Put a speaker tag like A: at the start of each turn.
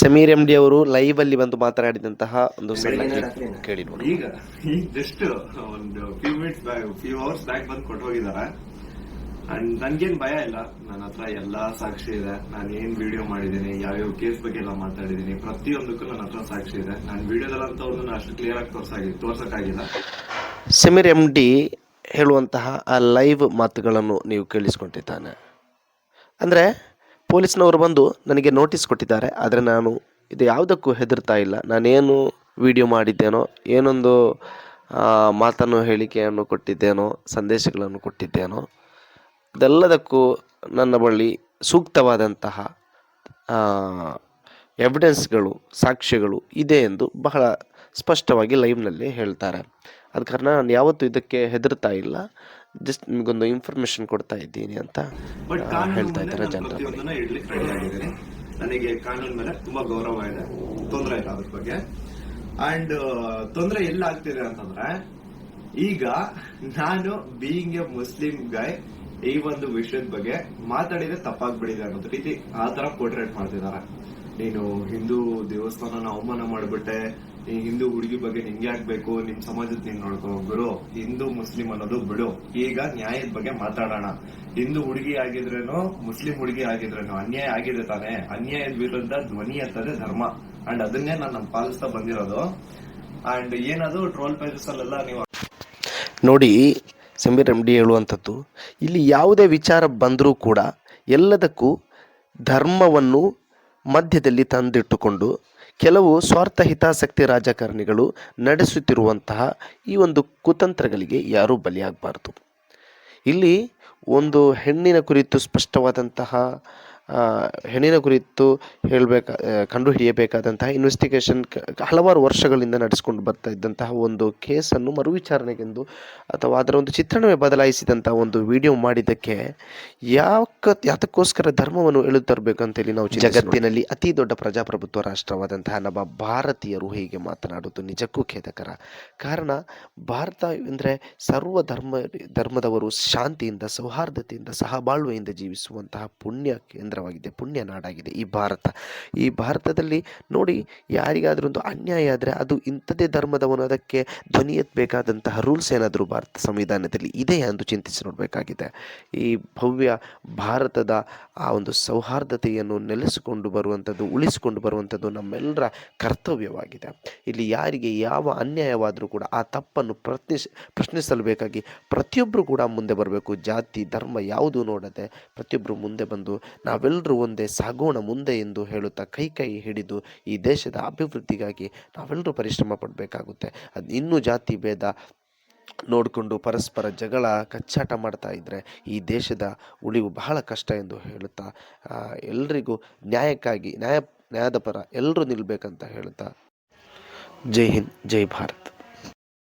A: Sameer M D ಅವರು live ಅಲ್ಲಿ ಬಂದು ಮಾತನಾಡಿದಂತಹ ಒಂದು ಸಣ್ಣ ಕೇಳಿ ನೋಡಿ.
B: ಈಗ ಜಸ್ಟ್ ಒಂದು few minutes few hours back ಬಂದು ಕೊಟ್ಟು ಹೋಗಿದಾರೆ ಅಂಡ್ ನನ್ಗೇನ್ ಭಯ ಇಲ್ಲ. ನನ್ನ ಹತ್ರ ಎಲ್ಲಾ ಸಾಕ್ಷಿ ಇದೆ. ನಾನು ಏನ್ ವಿಡಿಯೋ ಮಾಡಿದ್ದೀನಿ ಯಾವ್ಯಾವ ಕೇಸ್ ಬಗ್ಗೆ ಎಲ್ಲ ಮಾತಾಡಿದ್ದೀನಿ ಪ್ರತಿಯೊಂದಕ್ಕೂ ನನ್ನ ಹತ್ರ ಸಾಕ್ಷಿ ಇದೆ. ನಾನು ವಿಡಿಯೋದಲ್ಲಂತವ್ರನ್ನ ಅಷ್ಟು ಕ್ಲಿಯರ್ ಆಗಿ ತೋರ್ಸಾಗಿ ತೋರ್ಸಕ್ಕಾಗಿಲ್ಲ.
A: ಸಮೀರ್ ಎಂ ಡಿ ಹೇಳುವಂತಹ ಆ ಲೈವ್ ಮಾತುಗಳನ್ನು ನೀವು ಕೇಳಿಸ್ಕೊಂಡಿದ್ದಾನೆ. ಅಂದರೆ ಪೊಲೀಸ್ನವರು ಬಂದು ನನಗೆ ನೋಟಿಸ್ ಕೊಟ್ಟಿದ್ದಾರೆ. ಆದರೆ ನಾನು ಇದು ಯಾವುದಕ್ಕೂ ಹೆದರ್ತಾ ಇಲ್ಲ. ನಾನೇನು ವಿಡಿಯೋ ಮಾಡಿದ್ದೇನೋ, ಏನೊಂದು ಮಾತನ್ನು ಹೇಳಿಕೆಯನ್ನು ಕೊಟ್ಟಿದ್ದೇನೋ, ಸಂದೇಶಗಳನ್ನು ಕೊಟ್ಟಿದ್ದೇನೋ, ಇದೆಲ್ಲದಕ್ಕೂ ನನ್ನ ಬಳಿ ಸೂಕ್ತವಾದಂತಹ ಎವಿಡೆನ್ಸ್ಗಳು ಸಾಕ್ಷ್ಯಗಳು ಇದೆ ಎಂದು ಬಹಳ ಸ್ಪಷ್ಟವಾಗಿ ಲೈವ್ನಲ್ಲಿ ಹೇಳ್ತಾರೆ. ಅದ ಕಾರಣ ನಾನು ಯಾವತ್ತೂ ಇದಕ್ಕೆ ಹೆದರ್ತಾ ಇಲ್ಲ. ಜಸ್ಟ್ ನಿಮಗೊಂದು ಇನ್ಫಾರ್ಮೇಶನ್ ಕೊಡ್ತಾ ಇದ್ದೀನಿ ಅಂತ ಹೇಳ್ತಾ ಇದ್ದಾರೆ ಜನರ.
B: ನನಗೆ ಕಾನೂನು ಮೇಲೆ ತುಂಬಾ ಗೌರವ ಇದೆ. ತೊಂದರೆ ಇಲ್ಲ ಅದ್ರ ಬಗ್ಗೆ. ಅಂಡ್ ತೊಂದರೆ ಎಲ್ಲ ಆಗ್ತಿದೆ ಅಂತಂದ್ರೆ ಈಗ ನಾನು ಬೀಯಿಂಗ್ ಎ ಮುಸ್ಲಿಂ ಗಾಯ್ ಈ ಒಂದು ವಿಷಯದ ಬಗ್ಗೆ ಮಾತಾಡಿದ್ರೆ ತಪ್ಪಾಗ್ಬಿಡಿದೆ ಅನ್ನೋದ್ ರೀತಿ ಆ ತರ ಪೋರ್ಟ್ರೇಟ್ ಮಾಡ್ತಿದ್ದಾರೆ. ನೀನು ಹಿಂದೂ ದೇವಸ್ಥಾನನ ಅವಮಾನ ಮಾಡ್ಬಿಟ್ಟೆ ಈ ಹಿಂದೂ ಹುಡುಗಿ ಬಗ್ಗೆ ಹೆಂಗೆ ಆಗ್ಬೇಕು? ನಿಮ್ ಸಮಾಜದ ನೀನ್ ನೋಡ್ಕೋ ಗುರು? ಹಿಂದೂ ಮುಸ್ಲಿಂ ಅನ್ನೋದು ಬಿಡು. ಈಗ ನ್ಯಾಯದ ಬಗ್ಗೆ ಮಾತಾಡೋಣ. ಹಿಂದೂ ಹುಡುಗಿ ಆಗಿದ್ರೇನು, ಮುಸ್ಲಿಂ ಹುಡುಗಿ ಆಗಿದ್ರೇನು ಅನ್ಯಾಯ ಆಗಿದೆ ತಾನೆ? ಅನ್ಯಾಯದ ವಿರುದ್ಧ ಧ್ವನಿ ಎತ್ತದೆ ಧರ್ಮ. ಅಂಡ್ ಅದನ್ನೇ ನಾನು ಪಾಲಿಸ್ತಾ ಬಂದಿರೋದು. ಅಂಡ್ ಏನದು? ಟ್ರೋಲ್ ಪೇಜಸ್ ಅಲ್ಲೆಲ್ಲ ನೀವು
A: ನೋಡಿ, ಸಮೀರ್ ಎಂ ಡಿ ಹೇಳುವಂಥದ್ದು, ಇಲ್ಲಿ ಯಾವುದೇ ವಿಚಾರ ಬಂದರೂ ಕೂಡ ಎಲ್ಲದಕ್ಕೂ ಧರ್ಮವನ್ನು ಮಧ್ಯದಲ್ಲಿ ತಂದಿಟ್ಟುಕೊಂಡು ಕೆಲವು ಸ್ವಾರ್ಥ ಹಿತಾಸಕ್ತಿ ರಾಜಕಾರಣಿಗಳು ನಡೆಸುತ್ತಿರುವಂತಹ ಈ ಒಂದು ಕುತಂತ್ರಗಳಿಗೆ ಯಾರೂ ಬಲಿಯಾಗಬಾರ್ದು. ಇಲ್ಲಿ ಒಂದು ಹೆಣ್ಣಿನ ಕುರಿತು ಸ್ಪಷ್ಟವಾದಂತಹ ಹೆಣ್ಣಿನ ಕುರಿತು ಹೇಳಬೇಕ ಕಂಡುಹಿಡಿಯಬೇಕಾದಂತಹ ಇನ್ವೆಸ್ಟಿಗೇಷನ್ ಹಲವಾರು ವರ್ಷಗಳಿಂದ ನಡೆಸಿಕೊಂಡು ಬರ್ತಾ ಇದ್ದಂತಹ ಒಂದು ಕೇಸನ್ನು ಮರುವಿಚಾರಣೆಗೆಂದು ಅಥವಾ ಅದರ ಒಂದು ಚಿತ್ರಣವೇ ಬದಲಾಯಿಸಿದಂತಹ ಒಂದು ವಿಡಿಯೋ ಮಾಡಿದ್ದಕ್ಕೆ ಯಾಕ, ಯಾತಕ್ಕೋಸ್ಕರ ಧರ್ಮವನ್ನು ಎಳೆದು ತರಬೇಕಂತೇಳಿ ನಾವು ಜಗತ್ತಿನಲ್ಲಿ ಅತಿ ದೊಡ್ಡ ಪ್ರಜಾಪ್ರಭುತ್ವ ರಾಷ್ಟ್ರವಾದಂತಹ ನಮ್ಮ ಭಾರತೀಯರು ಹೀಗೆ ಮಾತನಾಡುವುದು ನಿಜಕ್ಕೂ ಖೇದಕರ ಕಾರಣ, ಭಾರತ ಅಂದರೆ ಸರ್ವ ಧರ್ಮ, ಧರ್ಮದವರು ಶಾಂತಿಯಿಂದ, ಸೌಹಾರ್ದತೆಯಿಂದ, ಸಹಬಾಳ್ವೆಯಿಂದ ಜೀವಿಸುವಂತಹ ಪುಣ್ಯ ಕೇಂದ್ರವಾಗಿದೆ, ಪುಣ್ಯ ನಾಡಾಗಿದೆ. ಈ ಭಾರತ, ಈ ಭಾರತದಲ್ಲಿ ನೋಡಿ ಯಾರಿಗಾದರೂ ಒಂದು ಅನ್ಯಾಯ ಆದರೆ ಅದು ಇಂಥದೇ ಧರ್ಮದವನು, ಅದಕ್ಕೆ ಧ್ವನಿ ಎತ್ತಬೇಕಾದಂತಹ ರೂಲ್ಸ್ ಏನಾದರೂ ಭಾರತ ಸಂವಿಧಾನದಲ್ಲಿ ಇದೆ ಎಂದು ಚಿಂತಿಸಿ ನೋಡಬೇಕಾಗಿದೆ. ಈ ಭವ್ಯ ಭಾರತದ ಆ ಒಂದು ಸೌಹಾರ್ದತೆಯನ್ನು ನೆಲೆಸಿಕೊಂಡು ಬರುವಂಥದ್ದು, ಉಳಿಸಿಕೊಂಡು ಬರುವಂಥದ್ದು ನಮ್ಮೆಲ್ಲರ ಕರ್ತವ್ಯವಾಗಿದೆ. ಇಲ್ಲಿ ಯಾರಿಗೆ ಯಾವ ಅನ್ಯಾಯವಾದರೂ ಕೂಡ ಆ ತಪ್ಪನ್ನು ಪ್ರಶ್ನಿಸ್ ಪ್ರಶ್ನಿಸಲು ಬೇಕಾಗಿ ಪ್ರತಿಯೊಬ್ಬರು ಕೂಡ ಮುಂದೆ ಬರಬೇಕು. ಜಾತಿ, ಧರ್ಮ ಯಾವುದು ನೋಡದೆ ಪ್ರತಿಯೊಬ್ಬರು ಮುಂದೆ ಬಂದು ನಾವೆಲ್ಲರೂ ಒಂದೇ ಸಾಗೋಣ ಮುಂದೆ ಎಂದು ಹೇಳುತ್ತಾ ಕೈ ಕೈ ಹಿಡಿದು ಈ ದೇಶದ ಅಭಿವೃದ್ಧಿಗಾಗಿ ನಾವೆಲ್ಲರೂ ಪರಿಶ್ರಮ ಪಡಬೇಕಾಗುತ್ತೆ. ಅದು ಇನ್ನೂ ಜಾತಿ ಭೇದ ನೋಡಿಕೊಂಡು ಪರಸ್ಪರ ಜಗಳ, ಕಚ್ಚಾಟ ಮಾಡ್ತಾ ಇದ್ದರೆ ಈ ದೇಶದ ಉಳಿವು ಬಹಳ ಕಷ್ಟ ಎಂದು ಹೇಳುತ್ತಾ ಎಲ್ರಿಗೂ ನ್ಯಾಯಕ್ಕಾಗಿ, ನ್ಯಾಯ, ನ್ಯಾಯದ ಪರ ಎಲ್ಲರೂ ನಿಲ್ಲಬೇಕಂತ ಹೇಳುತ್ತಾ. ಜೈ ಹಿಂದ್, ಜೈ ಭಾರತ್.